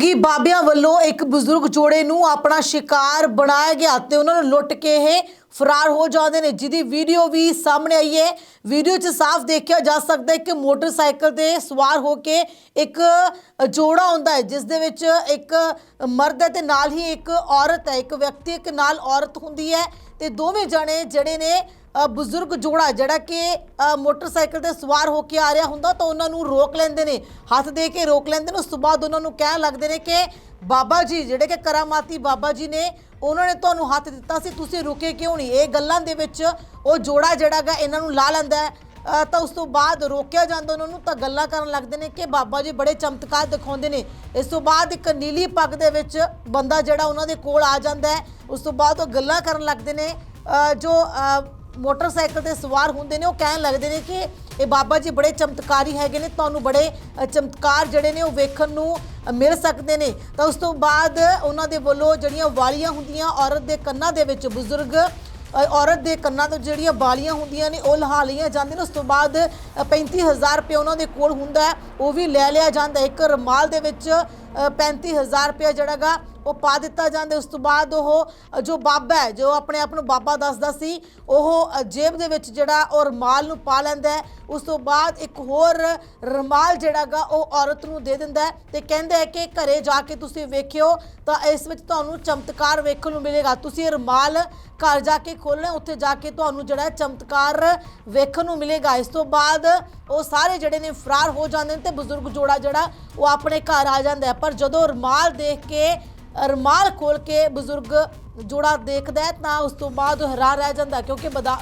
ਢੋਂਗੀ ਬਾਬਿਆਂ ਵੱਲੋਂ ਇੱਕ ਬਜ਼ੁਰਗ ਜੋੜੇ ਨੂੰ ਆਪਣਾ ਸ਼ਿਕਾਰ ਬਣਾਇਆ ਗਿਆ ਤੇ ਉਹਨਾਂ ਨੂੰ ਲੁੱਟ ਕੇ ਇਹ ਫਰਾਰ ਹੋ ਜਾਂਦੇ ਨੇ। ਜਿਹਦੀ ਵੀਡੀਓ ਵੀ ਸਾਹਮਣੇ ਆਈ ਹੈ। ਵੀਡੀਓ 'ਚ ਸਾਫ਼ ਦੇਖਿਆ ਜਾ ਸਕਦਾ ਹੈ ਕਿ ਮੋਟਰਸਾਈਕਲ ਤੇ ਸਵਾਰ ਹੋ ਕੇ ਇੱਕ ਜੋੜਾ ਹੁੰਦਾ ਹੈ, ਜਿਸ ਦੇ ਵਿੱਚ ਇੱਕ ਮਰਦ ਹੈ ਤੇ ਨਾਲ ਹੀ ਇੱਕ ਔਰਤ ਹੈ। ਇੱਕ ਵਿਅਕਤੀ ਇੱਕ ਨਾਲ ਔਰਤ ਹੁੰਦੀ ਹੈ ਤੇ ਦੋਵੇਂ ਜਣੇ ਜਿਹੜੇ ਨੇ ਬਜ਼ੁਰਗ ਜੋੜਾ ਜਿਹੜਾ ਕਿ ਮੋਟਰਸਾਈਕਲ ਤੇ ਸਵਾਰ ਹੋ ਕੇ ਆ ਰਿਹਾ ਹੁੰਦਾ, ਤਾਂ ਉਹਨਾਂ ਨੂੰ ਰੋਕ ਲੈਂਦੇ ਨੇ। ਹੱਥ ਦੇ ਕੇ ਰੋਕ ਲੈਂਦੇ ਨੇ। ਉਸ ਤੋਂ ਬਾਅਦ ਉਹਨਾਂ ਨੂੰ ਕਹਿਣ ਲੱਗਦੇ ਨੇ ਕਿ, ਬਾਬਾ ਜੀ, ਜਿਹੜੇ ਕਿ ਕਰਾਮਾਤੀ ਬਾਬਾ ਜੀ ਨੇ, ਉਹਨਾਂ ਨੇ ਤੁਹਾਨੂੰ ਹੱਥ ਦਿੱਤਾ ਸੀ, ਤੁਸੀਂ ਰੁਕੇ ਕਿਉਂ ਨਹੀਂ? ਇਹ ਗੱਲਾਂ ਦੇ ਵਿੱਚ ਉਹ ਜੋੜਾ ਜਿਹੜਾਗਾ ਇਹਨਾਂ ਨੂੰ ਲਾ ਲੈਂਦਾ ਹੈ। ਤਾਂ ਉਸ ਤੋਂ ਬਾਅਦ ਰੋਕਿਆ ਜਾਂਦਾ ਉਹਨਾਂ ਨੂੰ, ਤਾਂ ਗੱਲਾਂ ਕਰਨ ਲੱਗਦੇ ਨੇ ਕਿ ਬਾਬਾ ਜੀ ਬੜੇ ਚਮਤਕਾਰ ਦਿਖਾਉਂਦੇ ਨੇ। ਇਸ ਤੋਂ ਬਾਅਦ ਇੱਕ ਨੀਲੀ ਪੱਗ ਦੇ ਵਿੱਚ ਬੰਦਾ ਜਿਹੜਾ ਉਹਨਾਂ ਦੇ ਕੋਲ ਆ ਜਾਂਦਾ ਹੈ। ਉਸ ਤੋਂ ਬਾਅਦ ਉਹ ਗੱਲਾਂ ਕਰਨ ਲੱਗਦੇ ਨੇ ਜੋ ਮੋਟਰਸਾਈਕਲ ਤੇ ਸਵਾਰ ਹੁੰਦੇ ਨੇ ਉਹ ਕਹਿਣ ਲੱਗਦੇ ਨੇ ਕਿ ਇਹ ਬਾਬਾ ਜੀ ਬੜੇ ਚਮਤਕਾਰੀ ਹੈਗੇ ਨੇ ਤੁਹਾਨੂੰ ਬੜੇ ਚਮਤਕਾਰ ਜਿਹੜੇ ਨੇ ਉਹ ਵੇਖਣ ਨੂੰ ਮਿਲ ਸਕਦੇ ਨੇ। ਤਾਂ ਉਸ ਤੋਂ ਬਾਅਦ ਉਹਨਾਂ ਦੇ ਵੱਲੋਂ ਜਿਹੜੀਆਂ ਵਾਲੀਆਂ ਹੁੰਦੀਆਂ ਔਰਤ ਦੇ ਕੰਨਾਂ ਦੇ ਵਿੱਚ ਬਜ਼ੁਰਗ ਔਰਤ ਦੇ ਕੰਨਾਂ ਤੋਂ ਜਿਹੜੀਆਂ ਵਾਲੀਆਂ ਹੁੰਦੀਆਂ ਨੇ ਉਹ ਲਹਾ ਲਈਆਂ ਜਾਂਦੀਆਂ ਨੇ। ਉਸ ਤੋਂ ਬਾਅਦ ਅ, 35000 ਰੁਪਏ ਉਹਨਾਂ ਦੇ ਕੋਲ ਹੁੰਦਾ ਉਹ ਵੀ ਲੈ ਲਿਆ ਜਾਂਦਾ। ਇੱਕ ਰਮਾਲ ਦੇ ਵਿੱਚ ਅ, 35000 ਰੁਪਏ ਜਿਹੜਾਗਾ ਉਹ ਪਾ ਦਿੱਤਾ ਜਾਂਦਾ, ਉਸ ਤੋਂ ਬਾਅਦ ਉਹ ਜੋ ਬਾਬਾ ਹੈ, ਜੋ ਆਪਣੇ ਆਪ ਨੂੰ ਬਾਬਾ ਦੱਸਦਾ ਸੀ, ਉਹ ਜੇਬ ਦੇ ਵਿੱਚ ਜਿਹੜਾ ਉਹ ਰਮਾਲ ਨੂੰ ਪਾ ਲੈਂਦਾ ਹੈ। ਉਸ ਤੋਂ ਬਾਅਦ ਇੱਕ ਹੋਰ ਰਮਾਲ ਜਿਹੜਾਗਾ ਉਹ ਔਰਤ ਨੂੰ ਦੇ ਦਿੰਦਾ ਹੈ ਤੇ ਕਹਿੰਦਾ ਹੈ ਕਿ ਘਰੇ ਜਾ ਕੇ ਤੁਸੀਂ ਵੇਖਿਓ ਤਾਂ ਇਸ ਵਿੱਚ ਤੁਹਾਨੂੰ ਚਮਤਕਾਰ ਵੇਖਣ ਨੂੰ ਮਿਲੇਗਾ। ਤੁਸੀਂ ਇਹ ਰਮਾਲ ਘਰ ਜਾ ਕੇ ਖੋਲਣਾ ਉੱਥੇ ਜਾ ਕੇ ਤੁਹਾਨੂੰ ਜਿਹੜਾ ਚਮਤਕਾਰ ਵੇਖਣ ਨੂੰ ਮਿਲੇਗਾ। ਇਸ ਤੋਂ ਬਾਅਦ ਉਹ ਸਾਰੇ ਜਿਹੜੇ ਨੇ ਫਰਾਰ ਹੋ ਜਾਂਦੇ ਨੇ ਤੇ ਬਜ਼ੁਰਗ ਜੋੜਾ ਜਿਹੜਾ, ਉਹ ਆਪਣੇ ਘਰ ਆ ਜਾਂਦਾ ਪਰ ਜਦੋਂ ਰਮਾਲ ਦੇਖ ਕੇ ਰਮਾਲ ਖੋਲ ਕੇ ਬਜ਼ੁਰਗ ਜੋੜਾ ਦੇਖਦਾ ਹੈ, ਤਾਂ ਉਸ ਤੋਂ ਬਾਅਦ ਉਹ ਹੈਰਾਨ ਰਹਿ ਜਾਂਦਾ ਕਿਉਂਕਿ ਬਦਾ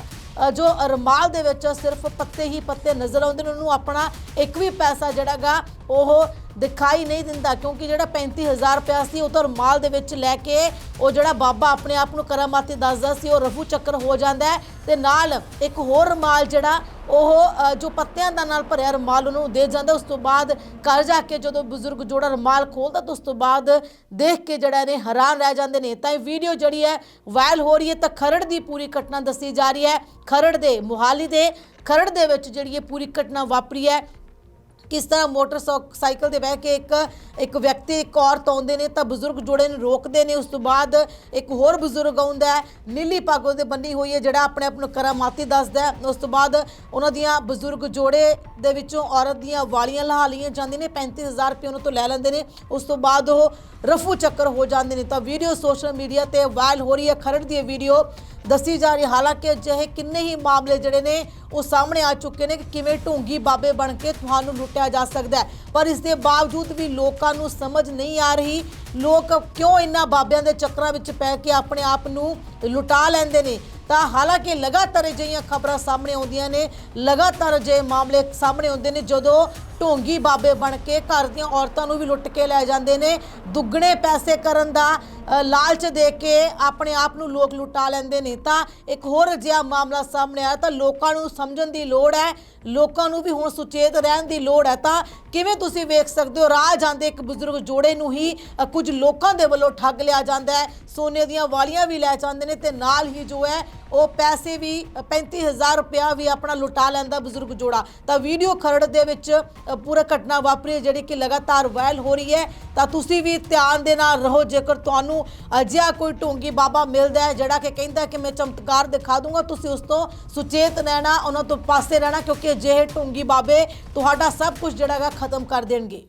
ਜੋ ਰਮਾਲ ਦੇ ਵਿੱਚ ਸਿਰਫ ਪੱਤੇ ਹੀ ਪੱਤੇ ਨਜ਼ਰ ਆਉਂਦੇ ਨੇ, ਉਹਨੂੰ ਆਪਣਾ ਇੱਕ ਵੀ ਪੈਸਾ ਜਿਹੜਾਗਾ ਉਹ ਦਿਖਾਈ ਨਹੀਂ ਦਿੰਦਾ ਕਿਉਂਕਿ ਜਿਹੜਾ 35000 ਰੁਪਇਆ ਸੀ ਉਹ ਤਾਂ ਰੁਮਾਲ ਦੇ ਵਿੱਚ ਲੈ ਕੇ ਉਹ ਜਿਹੜਾ ਬਾਬਾ ਆਪਣੇ ਆਪ ਨੂੰ ਕਰਾਮਾਤੀ ਦੱਸਦਾ ਸੀ, ਉਹ ਰਫੂ ਚੱਕਰ ਹੋ ਜਾਂਦਾ ਹੈ ਤੇ ਨਾਲ ਇੱਕ ਹੋਰ ਰੁਮਾਲ ਜਿਹੜਾ ਉਹ ਜੋ ਪੱਤਿਆਂ ਦਾ ਨਾਲ ਭਰਿਆ ਰਮਾਲ ਉਹਨੂੰ ਦੇ ਜਾਂਦਾ, ਉਸ ਤੋਂ ਬਾਅਦ ਘਰ ਜਾ ਕੇ ਜਦੋਂ ਬਜ਼ੁਰਗ ਜੋੜਾ ਰਮਾਲ ਖੋਲਦਾ ਤਾਂ ਉਸ ਤੋਂ ਬਾਅਦ ਦੇਖ ਕੇ ਜਿਹੜਾ ਨੇ ਹੈਰਾਨ ਰਹਿ ਜਾਂਦੇ ਨੇ। ਤਾਂ ਇਹ ਵੀਡੀਓ ਜਿਹੜੀ ਹੈ ਵਾਇਰਲ ਹੋ ਰਹੀ ਹੈ ਤਾਂ ਖਰੜ ਦੀ ਪੂਰੀ ਘਟਨਾ ਦੱਸੀ ਜਾ ਰਹੀ ਹੈ। ਖਰੜ ਦੇ ਮੁਹਾਲੀ ਦੇ, ਖਰੜ ਦੇ ਵਿੱਚ ਜਿਹੜੀ ਇਹ ਪੂਰੀ ਘਟਨਾ ਵਾਪਰੀ ਹੈ ਕਿਸ ਤਰ੍ਹਾਂ ਮੋਟਰਸਾਈਕਲ ਤੇ ਬਹਿ ਕੇ ਇੱਕ ਇੱਕ ਵਿਅਕਤੀ, ਇੱਕ ਔਰਤ ਆਉਂਦੇ ਨੇ, ਤਾਂ ਬਜ਼ੁਰਗ ਜੋੜੇ ਨੂੰ, ਰੋਕਦੇ ਨੇ, ਉਸ ਤੋਂ ਬਾਅਦ ਇੱਕ ਹੋਰ ਬਜ਼ੁਰਗ ਆਉਂਦਾ ਹੈ, ਨੀਲੀ ਪੱਗ ਉਹਦੇ ਬੰਨੀ ਹੋਈ ਹੈ, ਜਿਹੜਾ ਆਪਣੇ ਆਪ ਨੂੰ ਕਰਾਮਾਤੀ ਦੱਸਦਾ ਹੈ। ਉਸ ਤੋਂ ਬਾਅਦ ਉਹਨਾਂ ਦੀਆਂ ਬਜ਼ੁਰਗ ਜੋੜੇ ਦੇ ਵਿੱਚੋਂ ਔਰਤ ਦੀਆਂ ਵਾਲੀਆਂ ਲਹਾ ਲਈਆਂ ਜਾਂਦੀਆਂ ਨੇ 35000 ਰੁਪਏ ਉਹਨਾਂ ਤੋਂ ਲੈ ਲੈਂਦੇ ਨੇ। ਉਸ ਤੋਂ ਬਾਅਦ ਉਹ ਰਫੂ ਚੱਕਰ ਹੋ ਜਾਂਦੇ ਨੇ, ਤਾਂ ਵੀਡੀਓ ਸੋਸ਼ਲ ਮੀਡੀਆ ਤੇ ਵਾਇਰਲ ਹੋ ਰਹੀ ਹੈ। ਖਰੜ ਦੀ ਵੀਡੀਓ ਦੱਸੀ ਜਾ ਰਹੀ ਹੈ। ਹਾਲਾਂਕਿ ਅਜਿਹੇ ਕਿੰਨੇ ਹੀ ਮਾਮਲੇ ਜਿਹੜੇ ਨੇ, ਉਹ ਸਾਹਮਣੇ ਆ ਚੁੱਕੇ ਨੇ ਕਿ ਕਿਵੇਂ ਢੋਂਗੀ ਬਾਬੇ ਬਣ ਕੇ ਤੁਹਾਨੂੰ ਲੁੱਟਿਆ ਜਾ ਸਕਦਾ ਹੈ। ਪਰ ਇਸ ਦੇ ਬਾਵਜੂਦ ਵੀ ਲੋਕਾਂ ਨੂੰ ਸਮਝ ਨਹੀਂ ਆ ਰਹੀ, ਲੋਕ ਕਿਉਂ ਇਹਨਾਂ ਬਾਬਿਆਂ ਦੇ ਚੱਕਰਾਂ ਵਿੱਚ ਪੈ ਕੇ ਆਪਣੇ ਆਪ ਨੂੰ ਲੁਟਾ ਲੈਂਦੇ ਨੇ? ਤਾਂ ਹਾਲਾਂਕਿ ਲਗਾਤਾਰ ਅਜਿਹੀਆਂ ਖਬਰਾਂ ਸਾਹਮਣੇ ਆਉਂਦੀਆਂ ਨੇ। ਲਗਾਤਾਰ ਅਜਿਹੇ ਮਾਮਲੇ ਸਾਹਮਣੇ ਆਉਂਦੇ ਨੇ, ਜਦੋਂ ਢੋਂਗੀ ਬਾਬੇ ਬਣ ਕੇ ਘਰ ਦੀਆਂ ਔਰਤਾਂ ਨੂੰ ਵੀ ਲੁੱਟ ਕੇ ਲੈ ਜਾਂਦੇ ਨੇ। ਦੁੱਗਣੇ ਪੈਸੇ ਕਰਨ ਦਾ ਲਾਲਚ ਦੇ ਕੇ ਆਪਣੇ ਆਪ ਨੂੰ ਲੋਕ ਲੁਟਾ ਲੈਂਦੇ ਨੇ। ਤਾਂ ਇੱਕ ਹੋਰ ਅਜਿਹਾ ਮਾਮਲਾ ਸਾਹਮਣੇ ਆਇਆ ਤਾਂ ਲੋਕਾਂ ਨੂੰ ਸਮਝਣ ਦੀ ਲੋੜ ਹੈ ਲੋਕਾਂ ਨੂੰ ਵੀ ਹੁਣ ਸੁਚੇਤ ਰਹਿਣ ਦੀ ਲੋੜ ਹੈ। ਤਾਂ ਕਿਵੇਂ ਤੁਸੀਂ ਵੇਖ ਸਕਦੇ ਹੋ ਰਾਹ ਜਾਂਦੇ ਇੱਕ ਬਜ਼ੁਰਗ ਜੋੜੇ ਨੂੰ ਹੀ ਕੁਝ ਲੋਕਾਂ ਦੇ ਵੱਲੋਂ ਠੱਗ ਲਿਆ ਜਾਂਦਾ ਹੈ। ਸੋਨੇ ਦੀਆਂ ਵਾਲੀਆਂ ਵੀ ਲੈ ਜਾਂਦੇ ਨੇ ਤੇ ਨਾਲ ਹੀ ਜੋ ਹੈ ਉਹ ਪੈਸੇ ਵੀ ਅ, 35000 ਰੁਪਇਆ ਵੀ ਆਪਣਾ ਲੁਟਾ ਲੈਂਦਾ ਬਜ਼ੁਰਗ ਜੋੜਾ। ਤਾਂ ਵੀਡੀਓ ਖਰੜ ਦੇ ਵਿੱਚ ਪੂਰਾ ਘਟਨਾ ਵਾਪਰੀ ਹੈ ਜਿਹੜੀ ਕਿ ਲਗਾਤਾਰ ਵਾਇਰਲ ਹੋ ਰਹੀ ਹੈ। ਤਾਂ ਤੁਸੀਂ ਵੀ ਧਿਆਨ ਦੇ ਨਾਲ ਰਹੋ ਜੇਕਰ ਤੁਹਾਨੂੰ ਅਜਿਹਾ ਕੋਈ ਢੋਂਗੀ ਬਾਬਾ ਮਿਲਦਾ ਹੈ ਜਿਹੜਾ ਕਿ ਕਹਿੰਦਾ ਕਿ ਮੈਂ ਚਮਤਕਾਰ ਦਿਖਾ ਦੂੰਗਾ, ਤੁਸੀਂ ਉਸ ਤੋਂ ਸੁਚੇਤ ਰਹਿਣਾ, ਉਹਨਾਂ ਤੋਂ ਪਾਸੇ ਰਹਿਣਾ ਕਿਉਂਕਿ ਅਜਿਹੇ ਢੋਂਗੀ ਬਾਬੇ ਤੁਹਾਡਾ ਸਭ ਕੁਝ ਜਿਹੜਾ ਹੈਗਾ ਖਤਮ ਕਰ ਦੇਣਗੇ।